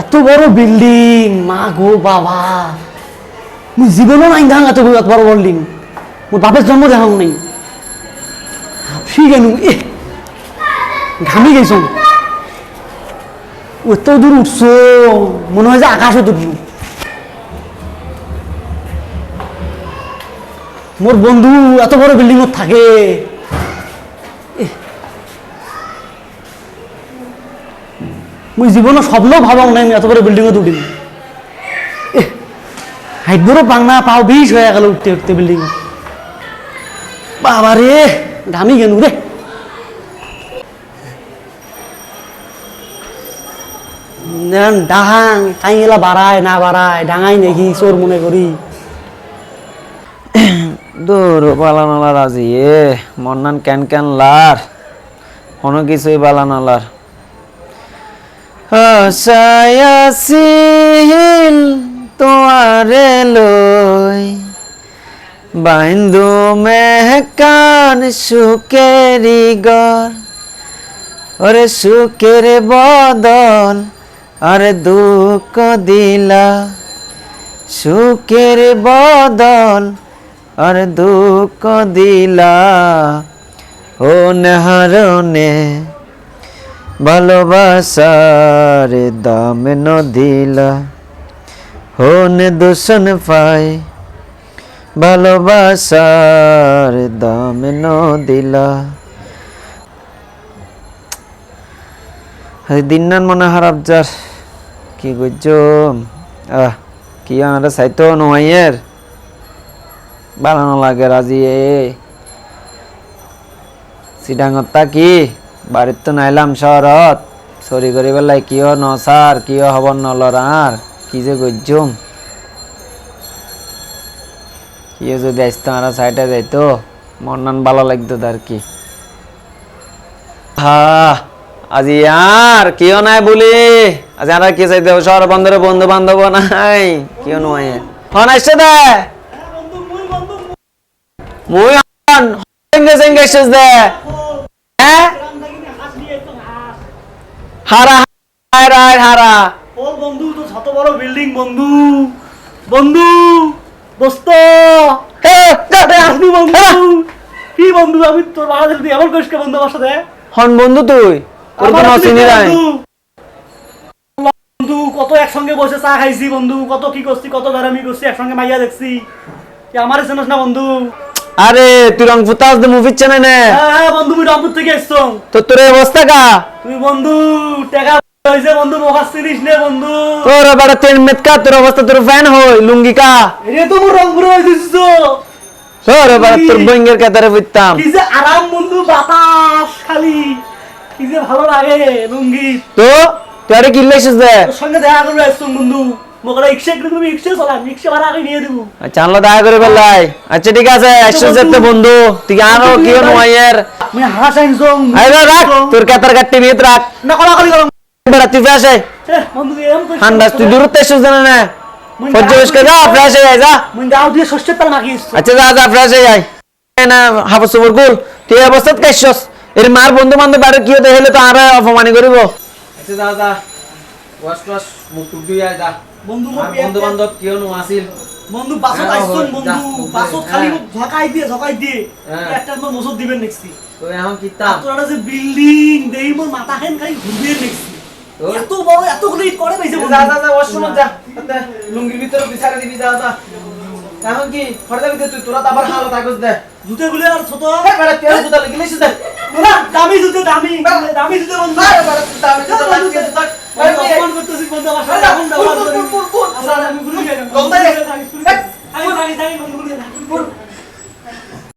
এত বড় বিল্ডিং মা গো বাবা। মুই জীবনও নাই দাং এত বড় বিল্ডিং মোর বাপের জন্ম দেখাও নেই। হাফি গেল এ ঘামি গেছ এত দূর উঠছো। মনে হয় যে আকাশে উঠবো মোর বন্ধু, এত বড় বিল্ডিং থাকে। মুই জীবনে স্বপ্ন ভাবাও নাই এত বড় বিল্ডিংত উঠিম হাইটবোরও পাং না পাও বিষ হয়ে গেল উঠতে উঠতে বিল্ডিং বাবা রে দামি গেলু রে ডাহাং কাইলা বাড়ায় না বাড়ায় ডাঙাই নাকি চোর মনে করি দূর বালানালার আজি এ মন্নান কেন কেন লার কোনো কিছুই বালানালার আশায়াসিল তোয়ারে লই বাইন্দু মেহকান সুকেরি গর ওরে সুখের বদল আরে দুঃখ দিলা, সুখের বদল আর দুঃখ দিলা, ও নেহারনে ভালোবাসার দাম ন দিলা হোনে দূষণ পাই। ভালোবাসার দাম ন দিলা দিনান মনে হারাপ যার কি করছ আহ, কি আমরা সাইতো নোয়াইয়ের? বানানো লাগে রাজি এ। সিডাঙত কি বাড়িত তো নাইলাম শহরত। চুরি কৰি পেলাই কিয় নচাৰ কিয় হ'ব নলৰাৰ কি যে গজ্জুম। কিয় যদি আসতো আর সাইডে যাইতো মন ভালো লাগতো তার কি। হা আজি আর কিয় নাই বলি? আজি আর কি চাইতে শহর বন্ধুর বন্ধু বান্ধব নাই কিয় নয় হন আসছে দে। মুই হন সেঙ্গে দে। হ্যাঁ হারা হারা। বন্ধু তো শত বড় বিল্ডিং বন্ধু। বন্ধু দোস্ত আসবি বন্ধু কি বন্ধু আমি তোর তুই এমন করিস বন্ধু আমার সাথে? হন বন্ধু তুই তোর কোনো চিনি নাই। বন্ধু? বন্ধু কত একসঙ্গে বসে চা খাইছি বন্ধু। কত কি করছি কত দারামি করছি একসঙ্গে মাইয়া দেখছি। আমার চেনস না বন্ধু? আরে তুই রং ফুতাস দে মুভি চ্যানেল নে বন্ধু মুই রংপুর থেকে এসছো। তো তোর অবস্থা কা? তুই বন্ধু টাকা হয়েছে বন্ধু মোকাস চিনিস নে বন্ধু। তোর বাড়া তেল মেত কা? তোর অবস্থা তোর ফ্যান হই লুঙ্গি কা? রে তো মোর রংপুরে হয়েছিস তো। তোর বাড়া তোর বঙ্গের কাতারে বুঝতাম। কি যে আরাম বন্ধু বাতাস খালি। কি যে ভালো লাগে লুঙ্গি। তো তুই আরে কি লাইছিস দে সঙ্গে দেখা করবে আসছো বন্ধু। মোকে রিক্সা একটু তুমি রিক্সা চলাম রিক্সা ভাড়া আগে নিয়ে দেবো আচ্ছা করে বেলাই আচ্ছা ঠিক আছে যেতে বন্ধু। তুই আরও কি নয়ের আমি হাঁস আনছো আরে রাখ তোর কাতার কাটতে ভিত রাখ না কলা কলি বেড়া তুই ফ্রেশ না। ঠান্ডা তুই দূরত্ব এসছিস জানা না? মুই সহ্য গাও বেশ করে যা ফ্রেশ হয়ে যা। মুই গাও দিয়ে ষষ্ঠের তাল মাখিস আচ্ছা যা যা ফ্রেশ হয়ে যায় না হাফস সুবর গুল। তুই অবস্থাত কাইছস। এর মার বন্ধু বান্ধব বাড়ি কি হতে হলে তো আর অপমানি করিব আচ্ছা যা যা। ওয়াশ টোয়াশ মুখ টুক দিয়ে যা। বন্ধু বন্ধু বান্ধব কিয় নো আসিল বন্ধু বাসত আইছো যা, বন্ধু বাসত খালি। ঝকাই দিয়ে ঝকাই দিয়ে। একটা তো মসত দিবেন নেক্সট তো এখন কিতাম তোরা যে বিল্ডিং দেই মোর মাথা খান খালি ঘুরবে নেক্সট এত বড় এতগুলো ইট করে পাইছে যা যা যা ওয়াশরুম যা। লুঙ্গির ভিতরে বিছারে দিবি যা যা। এখন কি ফড়ে যাবি তুই তোরা তো আবার হালত আগস দে। জুতে গুলো আর ছোট। বেটা তেল জুতা লাগিলেছিস দে। না, দামি জুতে দামি। দামি জুতে বন্ধু। দামি জুতা লাগিয়েছিস বন্ধু, অপমান করতেছিস বন্ধু